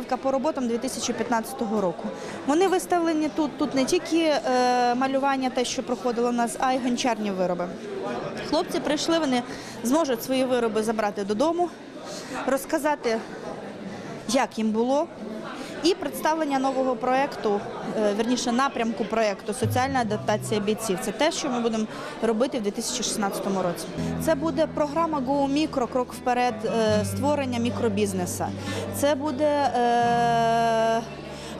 методика по роботам 2015 року. Вони виставлені тут. Тут не тільки е, малювання, те, що проходило у нас, а й гончарні вироби. Хлопці прийшли, вони зможуть свої вироби забрати додому, розказати, як їм було. І представлення нового проєкту, е, верніше напрямку проєкту Соціальна адаптація бійців. Це те, що ми будемо робити в 2016 році. Це буде програма Go Micro, крок вперед, е, створення мікробізнеса. Це буде е,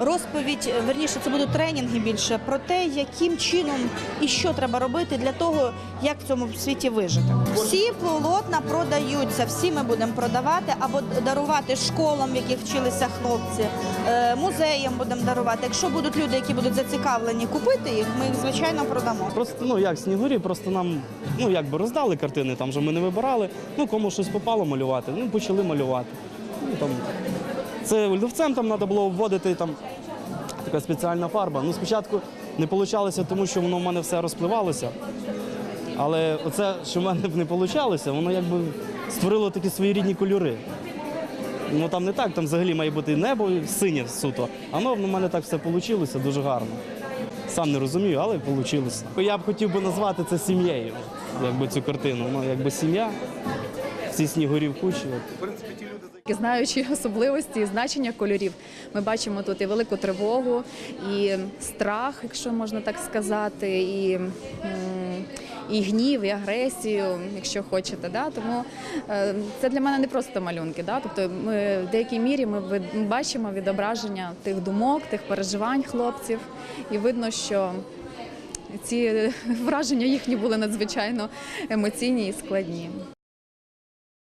розповідь, верніше, це будуть тренінги більше про те, яким чином і що треба робити для того, як в цьому світі вижити. Всі полотна продаються, всі ми будемо продавати або дарувати школам, в яких вчилися хлопці, е, музеям будемо дарувати. Якщо будуть люди, які будуть зацікавлені купити їх, ми їх звичайно продамо. Просто ну як снігурі, просто нам ну якби роздали картини, там же ми не вибирали. Ну кому щось попало малювати, ну почали малювати. Ну там це олівцем там треба було обводити там така спеціальна фарба. Ну спочатку не вийшло, тому що воно в мене все розпливалося. Але оце, що в мене не вийшло, воно якби створило такі свої рідні кольори. Ну там не так, там взагалі має бути небо синє суто. А воно в мене так все вийшло, дуже гарно. Сам не розумію, але вийшло. Я б хотів би назвати це сім'єю, якби цю картину. Ну, якби сім'я, всі снігурі в кучі. Знаючи особливості і значення кольорів, ми бачимо тут і велику тривогу, і страх, якщо можна так сказати, і, і гнів, і агресію, якщо хочете. Да? Тому е, це для мене не просто малюнки. Да? Тобто ми в деякій мірі ми бачимо відображення тих думок, тих переживань хлопців, і видно, що ці враження їхні були надзвичайно емоційні і складні.